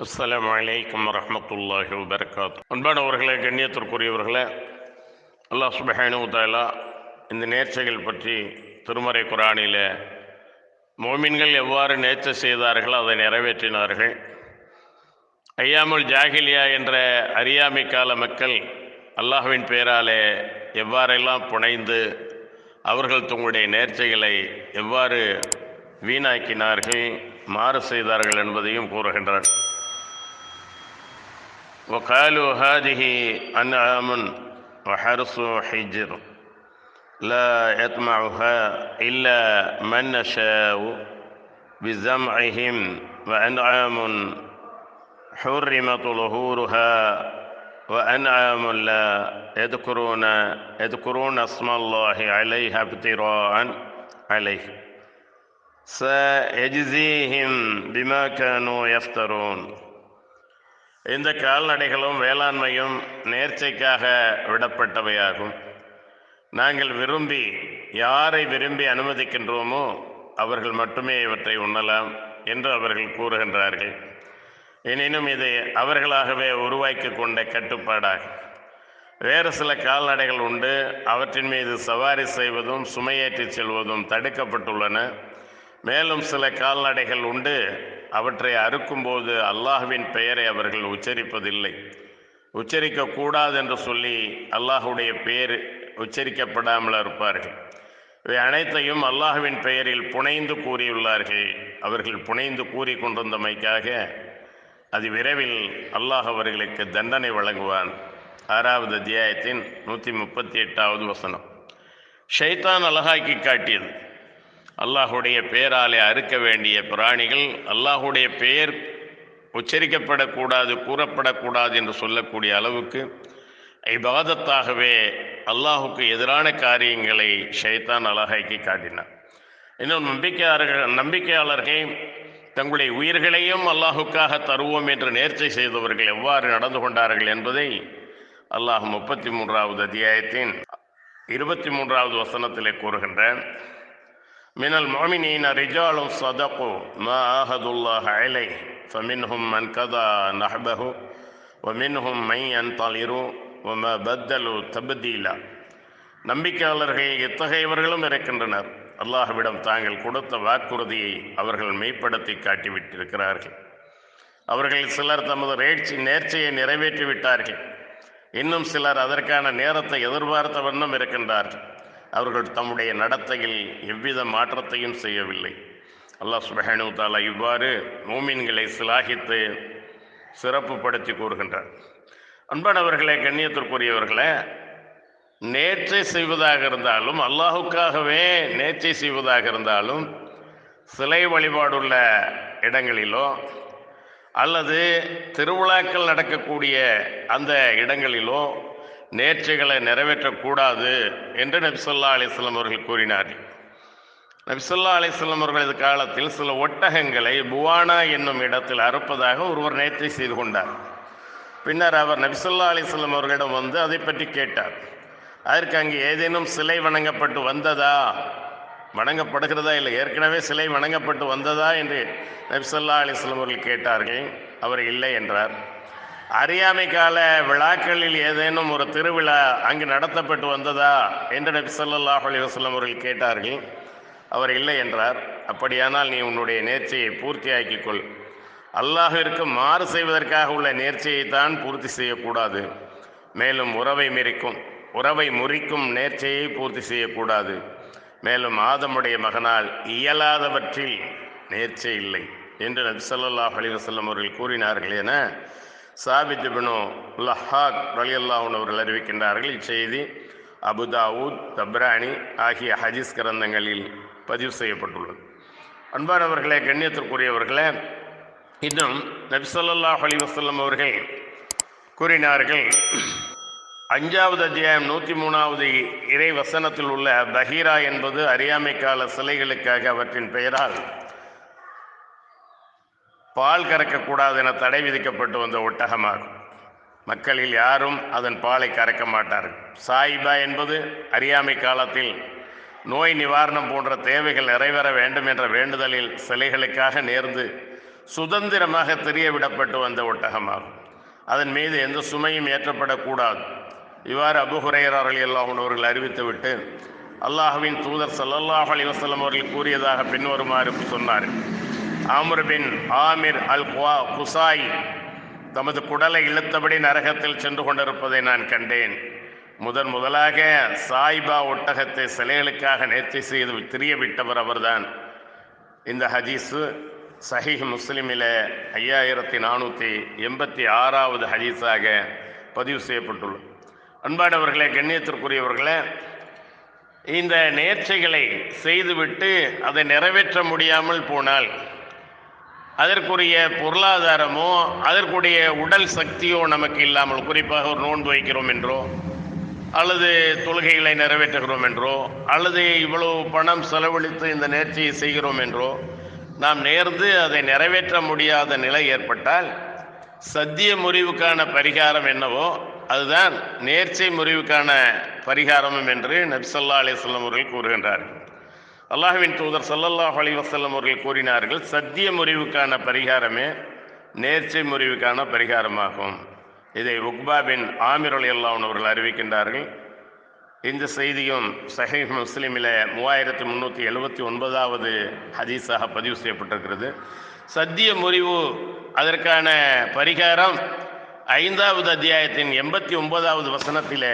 அஸ்லாம் வலைக்கம் வரமத்துல்லாஹி வபரகாத் அன்பானவர்களே கண்ணியத்திற்குரியவர்களே அல்லாஹ் சுபஹானு தாலா இந்த நேர்ச்சைகள் பற்றி திருமறை குரானில் மோமின்கள் எவ்வாறு நேர்ச்சை செய்தார்களோ அதை நிறைவேற்றினார்கள். ஐயாமுல் ஜாகிலியா என்ற அறியாமை கால மக்கள் அல்லாஹுவின் பெயராலே எவ்வாறெல்லாம் புனைந்து அவர்கள் தங்களுடைய நேர்ச்சைகளை எவ்வாறு வீணாக்கினார்கள் மாறு செய்தார்கள் என்பதையும் கூறுகின்றார் وقالوا هذه أنعام وحرث حجر لا يطمعها إلا من نشاء بزمعهم وأنعام حرمت ظهورها وأنعام لا يذكرون يذكرون اسم الله عليها ابتراء عليه سيجزيهم بما كانوا يفترون இந்த கால்நடைகளும் வேளாண்மையும் நேர்ச்சைக்காக விடப்பட்டவையாகும். நாங்கள் விரும்பி யாரை விரும்பி அனுமதிக்கின்றோமோ அவர்கள் மட்டுமே இவற்றை உண்ணலாம் என்று அவர்கள் கூறுகின்றார்கள். எனினும் இது அவர்களாகவே உருவாக்கி கொண்ட கட்டுப்பாடாகும் வேறு சில கால்நடைகள் உண்டு. அவற்றின் மீது சவாரி செய்வதும் சுமையேற்றி செல்வதும் தடுக்கப்பட்டுள்ளன. மேலும் சில கால்நடைகள் உண்டு. அவற்றை அறுக்கும்போது அல்லாஹுவின் பெயரை அவர்கள் உச்சரிப்பதில்லை. உச்சரிக்கக்கூடாது என்று சொல்லி அல்லாஹுடைய பெயர் உச்சரிக்கப்படாமல் இருப்பார்கள். இவை அனைத்தையும் அல்லாஹுவின் பெயரில் புனைந்து கூறியுள்ளார்கள். அவர்கள் புனைந்து கூறி கொண்டிருந்தமைக்காக அது விரைவில் அல்லாஹ் அவர்களுக்கு தண்டனை வழங்குவான். ஆறாவது அத்தியாயத்தின் நூற்றி முப்பத்தி எட்டாவது வசனம். ஷைத்தான் அழகாக்கி காட்டியது. அல்லாஹுடைய பெயராலே அறுக்க வேண்டிய பிராணிகள் அல்லாஹுடைய பெயர் உச்சரிக்கப்படக்கூடாது கூறப்படக்கூடாது என்று சொல்லக்கூடிய அளவுக்கு இபாதத்தாகவே அல்லாஹுக்கு எதிரான காரியங்களை ஷைத்தான் அழகாக்கி காட்டினார். இன்னும் நம்பிக்கையாளர்கள் நம்பிக்கையாளர்கள் தங்களுடைய உயிர்களையும் அல்லாஹுக்காக தருவோம் என்று நேர்ச்சை செய்தவர்கள் எவ்வாறு நடந்து கொண்டார்கள் என்பதை அல்லாஹ் முப்பத்தி மூன்றாவது அத்தியாயத்தின் இருபத்தி மூன்றாவது வசனத்திலே கூறுகின்றான். من المؤمنين رجال صدقوا ما عاهدوا الله عليه فمنهم من قضى نحبه ومنهم من ينتظر وما بدلوا تبديلا நம்பிக்கையாளர்கள் எத்தகையவர்களும் இருக்கின்றனர் அல்லாஹ்விடம் தாங்கள் கொடுத்த வாக்குறுதியை அவர்கள் மெய்ப்படுத்தி காட்டிவிட்டிருக்கிறார்கள் அவர்கள் சிலர் தமது நேர்ச்சி நேர்ச்சியை நிறைவேற்றி விட்டார்கள் இன்னும் சிலர் அதற்கான நேரத்தை எதிர்பார்த்த வண்ணம் இருக்கின்றார்கள் அவர்கள் தம்முடைய நடத்தையில் எவ்வித மாற்றத்தையும் செய்யவில்லை. அல்லாஹ் சுபஹானு தாலா இவ்வாறு மூமின்களை சிலாகித்து சிறப்புப்படுத்தி கூறுகின்றார். அன்பானவர்களே கண்ணியத்திற்குரியவர்களே நேற்றை செய்வதாக இருந்தாலும் அல்லாஹுக்காகவே நேற்றை செய்வதாக இருந்தாலும் சிலை வழிபாடுள்ள இடங்களிலோ அல்லது திருவிழாக்கள் நடக்கக்கூடிய அந்த இடங்களிலோ நேற்றுகளை நிறைவேற்றக்கூடாது என்று நபிசுல்லா அலிஸ்லாம் அவர்கள் கூறினார்கள். நபிசுல்லா அலிஸ்லாம் அவர்களது காலத்தில் சில ஒட்டகங்களை புவானா என்னும் இடத்தில் அறுப்பதாக ஒருவர் நேற்றை செய்து கொண்டார். பின்னர் அவர் நபிசுல்லா அலிஸ்லாம் அவர்களிடம் வந்து அதை பற்றி கேட்டார். அதற்கு அங்கே ஏதேனும் சிலை வணங்கப்பட்டு வந்ததா? வணங்கப்படுகிறதா இல்லை? ஏற்கனவே சிலை வணங்கப்பட்டு வந்ததா? என்று நபிசல்லா அலிஸ்லாம் அவர்கள் கேட்டார்கள். அவர் இல்லை என்றார். அறியாமை கால விழாக்களில் ஏதேனும் ஒரு திருவிழா அங்கு நடத்தப்பட்டு வந்ததா என்று நபி சொல்லாஹ் அலி அவர்கள் கேட்டார்கள். அவர் இல்லை என்றார். அப்படியானால் நீ உன்னுடைய நேர்ச்சியை பூர்த்தியாக்கிக் கொள் அல்லாஹிற்கு மாறு செய்வதற்காக உள்ள நேர்ச்சியை தான் பூர்த்தி செய்யக்கூடாது. மேலும் உறவை மிரிக்கும் உறவை முறிக்கும் நேர்ச்சியை பூர்த்தி செய்யக்கூடாது. மேலும் ஆதமுடைய மகனால் இயலாதவற்றில் நேர்ச்சை இல்லை என்று நபி சொல்லாஹ் அலி அவர்கள் கூறினார்கள் என சாபித் பினு லஹாக் ரலியல்லாஹூன் அவர்கள் அறிவிக்கின்றார்கள். இச்செய்தி அபுதாவூத் தப்ரானி ஆகிய ஹதீஸ் கிரந்தங்களில் பதிவு செய்யப்பட்டுள்ளது. அன்பானவர்களே கண்ணியத்திற்குரியவர்களே இன்னும் நபிசல்லாஹ் அலி வசல்லம் அவர்கள் கூறினார்கள் அஞ்சாவது அத்தியாயம் நூற்றி மூணாவது இறை வசனத்தில் உள்ள பஹீரா என்பது அறியாமை கால சிலைகளுக்காக அவற்றின் பெயரால் பால் கறக்கக்கூடாது என தடை விதிக்கப்பட்டு வந்த ஒட்டகமாகும். மக்களில் யாரும் அதன் பாலை கறக்க மாட்டார்கள். சாயிபா என்பது அறியாமை காலத்தில் நோய் நிவாரணம் போன்ற தேவைகள் நிறைவேற வேண்டும் என்ற வேண்டுதலில் சிலைகளுக்காக நேர்ந்து சுதந்திரமாக தெரிய விடப்பட்டு வந்த ஒட்டகமாகும். அதன் மீது எந்த சுமையும் ஏற்றப்படக்கூடாது. இவ்வாறு அபுஹுரையர்கள் எல்லாம் அவர்கள் அறிவித்துவிட்டு அல்லாஹுவின் தூதர் சல்லல்லாஹ் அலி வசலம் அவர்கள் கூறியதாக பின்வருமாறு சொன்னார் ஆமர் பின் ஆமிர் அல் குவா குசாய் தமது குடலை இழுத்தபடி நரகத்தில் சென்று கொண்டிருப்பதை நான் கண்டேன். முதன் முதலாக சாய்பா ஒட்டகத்தை சிலைகளுக்காக நேர்த்தி செய்து திரிய விட்டவர் அவர்தான். இந்த ஹதீஸு சஹீஹ் முஸ்லிமில் ஐயாயிரத்தி நானூற்றி எண்பத்தி ஆறாவது ஹதீஸாக பதிவு செய்யப்பட்டுள்ளது. அன்பானவர்களே கண்ணியத்திற்குரியவர்களே இந்த நேர்ச்சைகளை செய்துவிட்டு அதை நிறைவேற்ற முடியாமல் போனால் அதற்குரிய பொருளாதாரமோ அதற்குரிய உடல் சக்தியோ நமக்கு இல்லாமல் குறிப்பாக ஒரு நோன்பு வைக்கிறோம் என்றோ அல்லது தொழுகைகளை நிறைவேற்றுகிறோம் என்றோ அல்லது இவ்வளவு பணம் செலவழித்து இந்த நேர்ச்சியை செய்கிறோம் என்றோ நாம் நேர்ந்து அதை நிறைவேற்ற முடியாத நிலை ஏற்பட்டால் சத்திய முறிவுக்கான பரிகாரம் என்னவோ அதுதான் நேர்ச்சை முறிவுக்கான பரிகாரமும் என்று நபிசல்லா அலிஸ்லாம் அவர்கள் கூறுகின்றார்கள். அல்லாஹுவின் தூதர் சல்லல்லாஹ் அலி வசல்லம் அவர்கள் கூறினார்கள் சத்திய முறிவுக்கான பரிகாரமே நேர்ச்சை முறிவுக்கான பரிகாரமாகும். இதை உக்பா பின் ஆமிர் அல்லாஹ் அவர்கள் அறிவிக்கின்றார்கள். இந்த செய்தியும் சஹீஹ் முஸ்லீமில் மூவாயிரத்தி முந்நூற்றி எழுபத்தி ஒன்பதாவது ஹதீஸாக பதிவு செய்யப்பட்டிருக்கிறது. சத்திய முறிவு அதற்கான பரிகாரம் ஐந்தாவது அத்தியாயத்தின் எண்பத்தி ஒன்பதாவது வசனத்தில்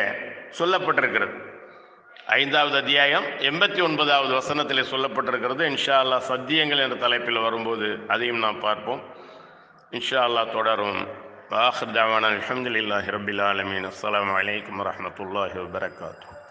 சொல்லப்பட்டிருக்கிறது. ஐந்தாவது அத்தியாயம் எண்பத்தி ஒன்பதாவது வசனத்தில் சொல்லப்பட்டிருக்கிறது. இன்ஷா அல்லாஹ் சத்தியங்கள் என்ற தலைப்பில் வரும்போது அதையும் நாம் பார்ப்போம். இன்ஷா அல்லாஹ் தொடரும். ஆஹர் தாவான அலமதுல்லாஹி ரபில் ஆலமீன். அஸ்ஸலாமு அலைக்கும் வரஹ்மத்துல்லாஹி வபரகாத்து